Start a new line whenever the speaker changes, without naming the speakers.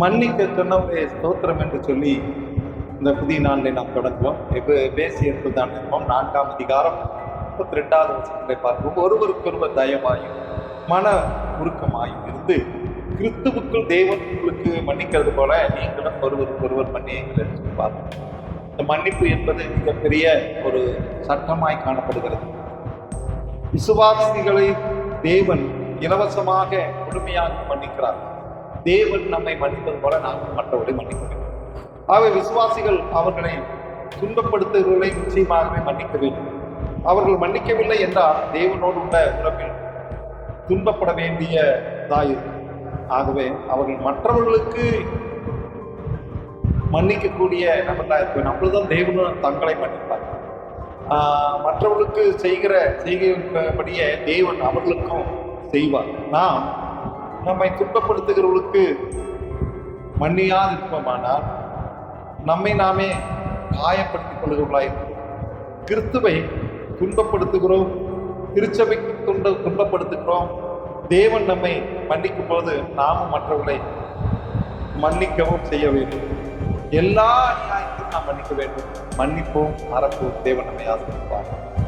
மன்னிக்க சொன்னவரே ஸ்தோத்திரம் என்று சொல்லி இந்த புதிய நாளில் நாம் தொடங்குவோம். எப்போ பேசி என்பதுதான் இருப்போம் நான்காம் அதிகாரம் முப்பத்தி ரெண்டாவது வசனத்தை பார்ப்போம். ஒருவருக்கொருவர் தயமாயும் மன உருக்கமாயும் இருந்து கிறிஸ்துவுக்குள் தேவன் உங்களுக்கு மன்னிக்கிறது போல நீங்களும் ஒருவருக்கொருவர் மன்னியுங்கள் என்று சொல்லி பார்ப்போம். இந்த மன்னிப்பு என்பது மிகப்பெரிய ஒரு சட்டமாய் காணப்படுகிறது. விசுவாசிகளை தேவன் இலவசமாக முழுமையாக மன்னிக்கிறார்கள் தேவன் நம்மை மன்னிப்பது போல நாங்கள் மற்றவர்களை மன்னிக்க வேண்டும். ஆகவே விசுவாசிகள் அவர்களை துன்பப்படுத்துகிறவர்களை நிச்சயமாகவே மன்னிக்க வேண்டும். அவர்கள் மன்னிக்கவில்லை என்றால் தேவனோடு உள்ள உறவில் துன்பப்பட வேண்டியதாயிருக்கும் ஆகவே அவர்கள் மற்றவர்களுக்கு மன்னிக்கக்கூடிய நபர்களாக இருக்க நம்மளுதான் தேவனும் தங்களை மன்னிப்பார். மற்றவர்களுக்கு செய்கிற செய்கைப்படியே தேவன் அவர்களுக்கும் செய்வார். நாம் நம்மை துன்பப்படுத்துகிறவர்களுக்கு மன்னியாது இருப்போமானால் நம்மை நாமே காயப்படுத்திக் கொள்கிறவர்களாயிருக்கிறோம் கிறிஸ்துவை துன்பப்படுத்துகிறோம் திருச்சபைக்கு துன்ப துன்பப்படுத்துகிறோம். தேவன் நம்மை மன்னிக்கும் போது நாமும் மற்றவர்களை மன்னிக்கவும் செய்ய வேண்டும். எல்லா நியாயத்தையும் நாம் மன்னிக்க வேண்டும். மன்னிப்போம் மறப்போம். தேவன் நம்மை ஆசிரியப்பார்கள்